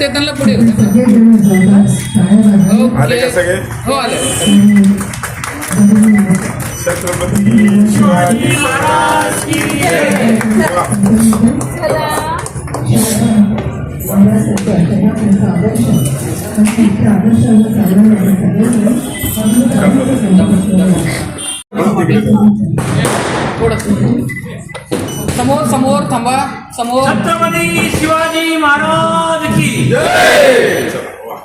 ते त्यांना पुढे येऊ आले ओके का सगळे हो आले छत्रपती शिवाजी महाराज की जय. वा. म्हणून तिकडे जा. थोडं समोर समोर थांबा समोर छत्रपती शिवाजी महाराज की चला, वा.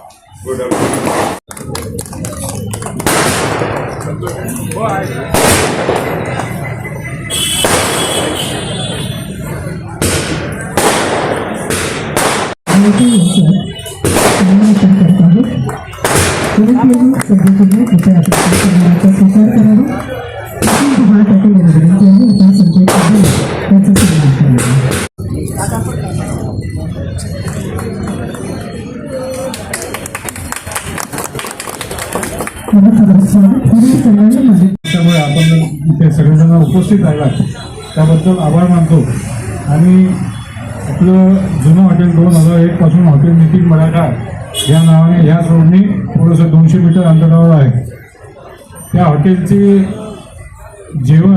Good. त्यामुळे आपण इथे सगळेजण उपस्थित राहिलात. त्याबद्दल आभार मानतो. आणि आपलं जुनं हॉटेल दोन हजार एक पासून हॉटेल नितीन मराठा या नावाने ह्या रोडनी थोडंसं दोनशे मीटर अंतरावर आहे. त्या हॉटेलचे जेवण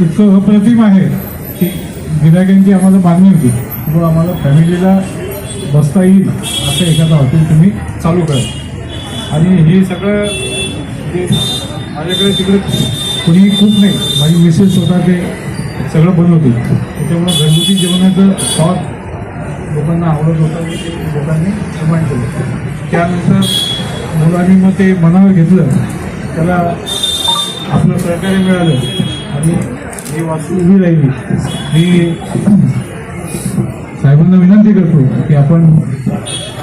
इतकं अप्रतिम आहे की गिरायकांची आम्हाला मागणी होती. की आम्हाला फॅमिलीला बसता येईल. असं एखादं हॉटेल तुम्ही चालू करा. आणि हे सगळं जे माझ्याकडे तिकडे कुणी खूप नाही. माझी मिसेस स्वतः ते सगळं बनवते त्याच्यामुळं घरगुती जेवणाचं स्वाद लोकांना आवडत होतं. लोकांनी निर्माण केलं. त्यानंतर मुलांनी मग ते मनावर घेतलं. त्याला आपलं सहकार्य मिळालं. आणि ही वास्तू उभी राहिली. मी साहेबांना विनंती करतो की आपण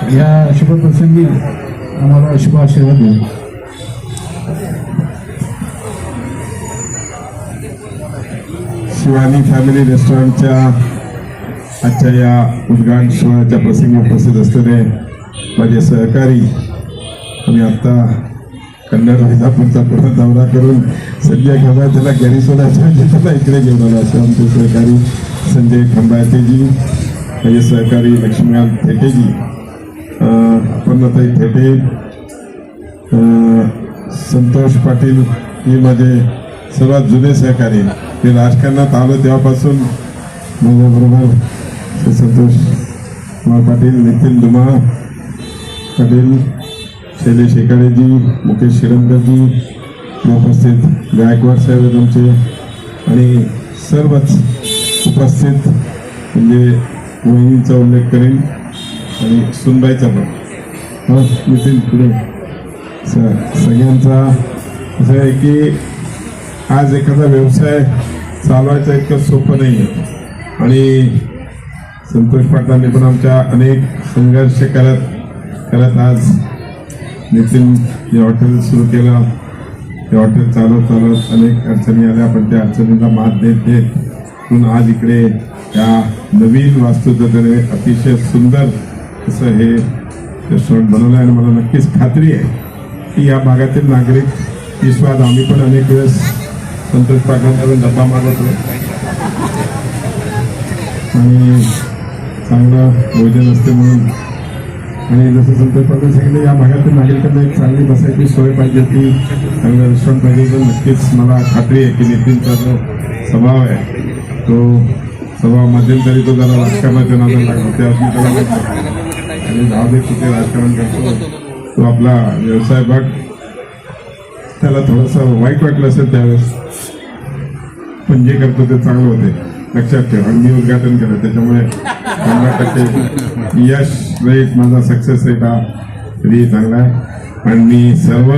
या शुभप्रसंगी आम्हाला शुभ आशीर्वाद द्या. शिवानी फॅमिली रेस्टॉरंटच्या आजच्या या उद्घाटन सोहळ्याच्या प्रसंगी उपस्थित असलेले माझे सहकारी आम्ही आत्ता कन्नड वैजापूरचा पूर्ण दौरा करून संजय खंबाळतेला घरी सोडायचं इकडे घेऊन आलो. असे आमचे सहकारी संजय खंबायतेजी माझे सहकारी लक्ष्मीकांत थेटेजी अं, थेटे संतोष पाटील हे माझे सर्वात जुने सहकारी. मी राजकारणात आलो तेव्हापासून. माझ्याबरोबर संतोष कुमार पाटील नितीन धुमा पाटील शैलेश एकाडेजी मुकेश शिरंदरजी उपस्थित गायकवाड साहेब तुमचे आणि सर्वच उपस्थित म्हणजे वहिनीचा उल्लेख करेन. आणि सुनबाईचा पण. हो, नितीन पुढे. स- सगळ्यांचा असं आहे की आज एखादा व्यवसाय चालवायचा इतकं सोपं नाही आहे आणि संतोष पाटलांनी पण आमच्या अनेक संघर्ष करत करत आज नितीन हे हॉटेल सुरू केलं. हे हॉटेल चालवत चालवत अनेक अडचणी आल्या पण त्या अडचणींना मात देत देत म्हणून आज इकडे या नवीन वास्तुतत्वाने अतिशय सुंदर असं हे रेस्टॉरंट बनवलं आहे आणि मला नक्कीच खात्री आहे की या भागातील नागरिक विश्वास आम्ही पण अनेक वेळेस संतोष पाटलांकडून डब्बा मागवतो. आणि चांगलं भोजन असते म्हणून. आणि जसं संतोष पाटील सांगितलं या भागातील नागरिकांना एक चांगली बसायची सोय पाहिजे ती चांगलं रेस्टॉरंट पाहिजे तर नक्कीच मला खात्री आहे की नितीनचा जो स्वभाव आहे तो स्वभाव मध्यंतरी तो जरा राजकारणाच्या नादाला लागला ते अजून त्याला आणि जाऊ कुठे राजकारण करतो तो आपला व्यवसाय बघ त्याला थोडंसं वाईट वाटलं असेल त्यावेळेस. पण जे करतो ते चांगलं होते. लक्षात ठेव. आणि मी उद्घाटन केलं. त्याच्यामुळे शंभर टक्के यश रेट माझा सक्सेस रेट हा कधी चांगला आहे. आणि मी सर्व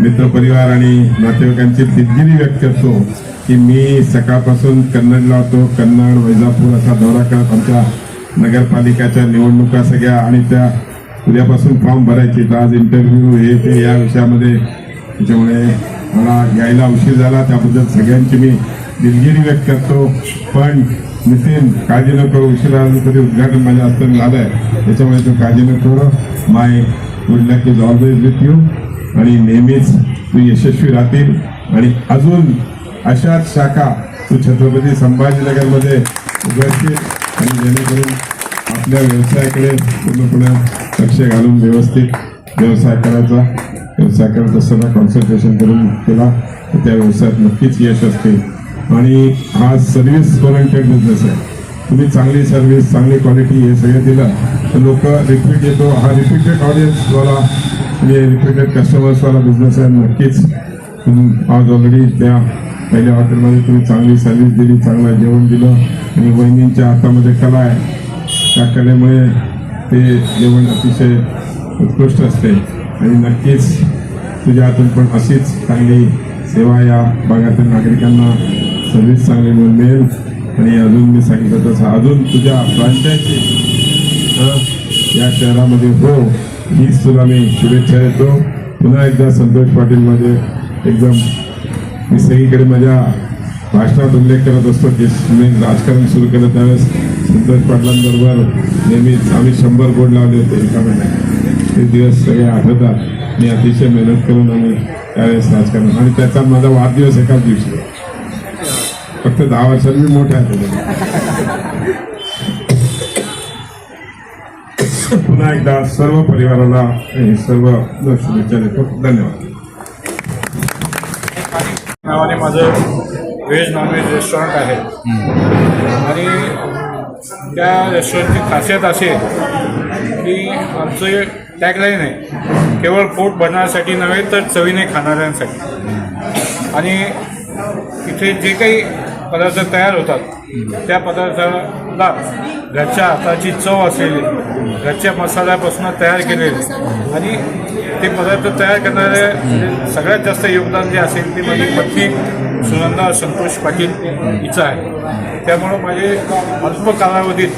मित्रपरिवार आणि नातेवाईकांची दिलगिरी व्यक्त करतो की मी सकाळपासून कन्नडला होतो. कन्नड वैजापूर असा दौरा करत आमच्या नगरपालिकाच्या निवडणुका सगळ्या आणि त्या उद्यापासून फॉर्म भरायचे. तर आज इंटरव्ह्यू हे ते या विषयामध्ये त्याच्यामुळे मला यायला उशीर झाला. त्याबद्दल सगळ्यांची मी दिलगिरी व्यक्त करतो. पण नितीन काळजी न करू उशीर आला तरी उद्घाटन माझ्या हस्ते झालं आहे त्याच्यामुळे तू काळजी न करू. My good luck is always with you आणि नेहमीच तू यशस्वी राहतील. आणि अजून अशाच शाखा तू छत्रपती संभाजीनगरमध्ये उघडतील आणि जेणेकरून आपल्या व्यवसायाकडे पूर्णपणे लक्ष घालून व्यवस्थित व्यवसाय करायचा. व्यवसाय करत असताना कॉन्सन्ट्रेशन करून केला तर त्या व्यवसायात नक्कीच यश असते. आणि हा सर्व्हिस ओरिएंटेड बिझनेस आहे. तुम्ही चांगली सर्व्हिस चांगली क्वालिटी हे सगळं दिलं तर लोक रिपीट येतो. हा रिपीटेड ऑडियन्सवाला म्हणजे रिपीटेड कस्टमर्सवाला बिझनेस आहे. नक्कीच तुम्ही आज ऑलरेडी त्या पहिल्या हॉटेलमध्ये तुम्ही चांगली सर्व्हिस दिली चांगलं जेवण दिलं. आणि वहिनींच्या हातामध्ये कला आहे. त्या कलेमुळे ते जेवण अतिशय उत्कृष्ट असते. आणि नक्कीच तुझ्या हातून पण अशीच चांगली सेवा या भागातील नागरिकांना सर्व्हिस चांगली मिळेल. आणि अजून मी सांगितलं तसं अजून तुझ्या फ्रँचायझी या शहरामध्ये हो हीच तुला मी शुभेच्छा देतो. पुन्हा एकदा संतोष पाटील माझे एकदम मी सगळीकडे माझ्या भाषणात उल्लेख करत असतो की मी राजकारण सुरू केलं त्यावेळेस संतोष पाटलांबरोबर नेहमीच आम्ही शंभर बोर्ड लावले होते एका महिन्यात ते दिवस सगळे आठवतात. मी अतिशय मेहनत करून आम्ही त्यावेळेस राजकारण आणि त्याचा माझा वाढदिवस एकाच दिवशी. फक्त दहा वर्षांनी मी मोठा आहे पुन्हा एकदा सर्व परिवाराला हे सर्व शुभेच्छा देतो. धन्यवाद. नावाने माझं व्हेज नॉनव्हेज रेस्टॉरंट आहे. आणि त्या रेस्टॉरंटची खासियत अशी आहे की आमचं टॅगलाईन आहे केवळ पोट भरण्यासाठी नव्हे तर चवीने खाणाऱ्यांसाठी. आणि इथे जे काही पदार्थ तयार होतात त्या पदार्थाला घरच्या हाताची चव असलेली घरच्या मसाल्यापासून तयार केलेली. आणि ते पदार्थ तयार करणारे सगळ्यात जास्त योगदान जे असेल ते म्हणजे पत्नी सुनंदा संतोष पाटील हिचं आहे. त्यामुळं माझे अल्प कालावधीत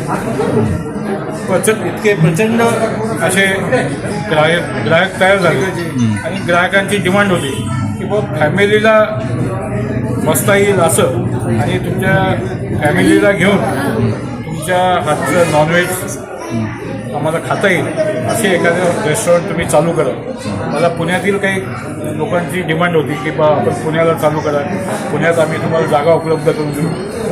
प्रचंड इतके प्रचंड असे ग्राहक ग्राहक तयार झाले. आणि ग्राहकांची डिमांड होती की बाबा फॅमिलीला बसता येईल असं आणि तुमच्या फॅमिलीला घेऊन तुमच्या हातचं नॉनव्हेज आम्हाला खाता येईल. असे एखादं रेस्टॉरंट तुम्ही चालू करा. मला पुण्यातील काही लोकांची डिमांड होती की बा आपण पुण्याला चालू करा. पुण्यात आम्ही तुम्हाला जागा उपलब्ध करून देऊ.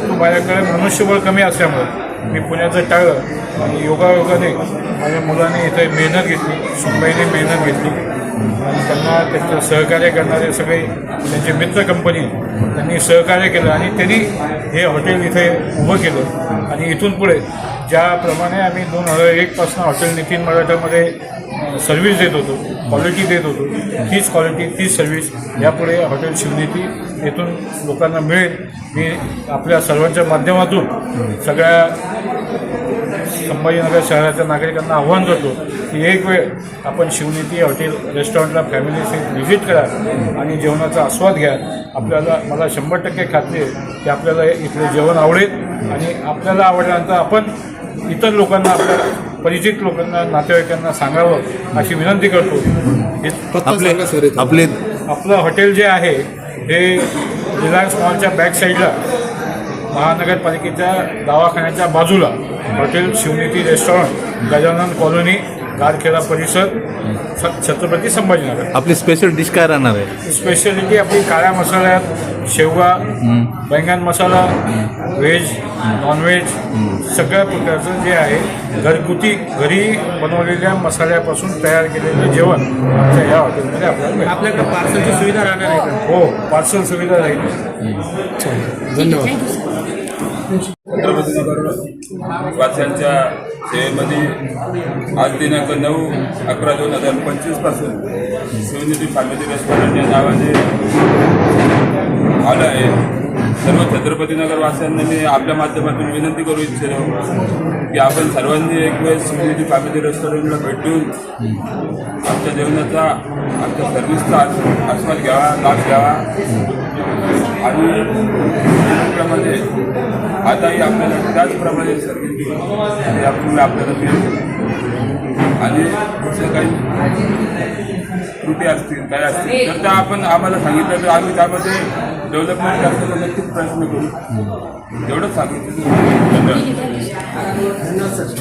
तो माझ्याकडे मनुष्यबळ कमी असल्यामुळे मी पुण्याचं टाळलं. आणि योगायोगाने माझ्या मुलाने इथे मेहनत घेतली. सुनबाईने मेहनत घेतली. आणि त्यांना त्यांचं सहकार्य करणारे सगळे त्यांचे मित्र कंपनी त्यांनी सहकार्य केलं. आणि त्यांनी हे हॉटेल इथे उभं केलं. आणि इथून पुढे ज्याप्रमाणे आम्ही दोन हजार एकपासून हॉटेल नितीन मराठामध्ये सर्व्हिस देत होतो क्वालिटी देत होतो. तीच क्वालिटी तीच सर्व्हिस यापुढे हॉटेल शिवनीती येथून लोकांना मिळेल. मी आपल्या सर्वांच्या माध्यमातून सगळ्या संभाजीनगर शहराच्या नागरिकांना आव्हान करतो की एक वेळ आपण शिवनीती हॉटेल रेस्टॉरंटला फॅमिलीसहित व्हिजिट करा आणि जेवणाचा आस्वाद घ्या. आपल्याला मला शंभर टक्के खात्री आहे की आपल्याला इथले जेवण आवडेल आणि आपल्याला आवडल्यानंतर आपण इतर लोकांना आपल्या परिचित लोकांना नातेवाईकांना सांगावं अशी विनंती करतो. हे आपले सर आपले आपलं हॉटेल जे आहे हे रिलायन्स मॉलच्या बॅक साईडला महानगरपालिकेच्या दवाखान्याच्या बाजूला hotel Shivniti restaurant Gajanan colony Garkheda परिसर छ- छत्रपती संभाजीनगर. आपली स्पेशल डिश काय राहणार आहे? स्पेशालिटी आपली काळ्या मसाल्यात शेवगा बैंगन मसाला व्हेज नॉनव्हेज सगळ्या प्रकारचं जे आहे घरगुती घरी बनवलेल्या मसाल्यापासून तयार केलेलं जेवण आमच्या या हॉटेलमध्ये आपल्याला मिळेल. आपल्याकडे पार्सलची सुविधा राहणार आहे का? हो पार्सल सुविधा राहील. धन्यवाद. छत्रपतीनगर वासियांच्या सेवेमध्ये आज दिनांक नऊ अकरा दोन हजार पंचवीसपासून शिवनिधी फॅमिली रेस्टॉरंट या नावाने आलं आहे. सर्व छत्रपतीनगर वासियांना मी आपल्या माध्यमातून विनंती करू इच्छितो की आपण सर्वांनी एक वेळ शिवनिधी फॅमिली रेस्टॉरंटला भेट देऊन आमच्या जेवणाचा आमच्या सर्व्हिसचा आस्वाद घ्यावा लाभ घ्यावा. आणि प्रमाणे आताही आपल्याला त्याचप्रमाणे आणि यापुढे आपल्याला मिळेल आणि दुसरं काही त्रुटी असतील काय असतील तर त्या आपण आम्हाला सांगितलं तर आम्ही त्यामध्ये डेव्हलपमेंट करण्याचा नक्कीच प्रयत्न करू. एवढंच सांगितलं. धन्यवाद.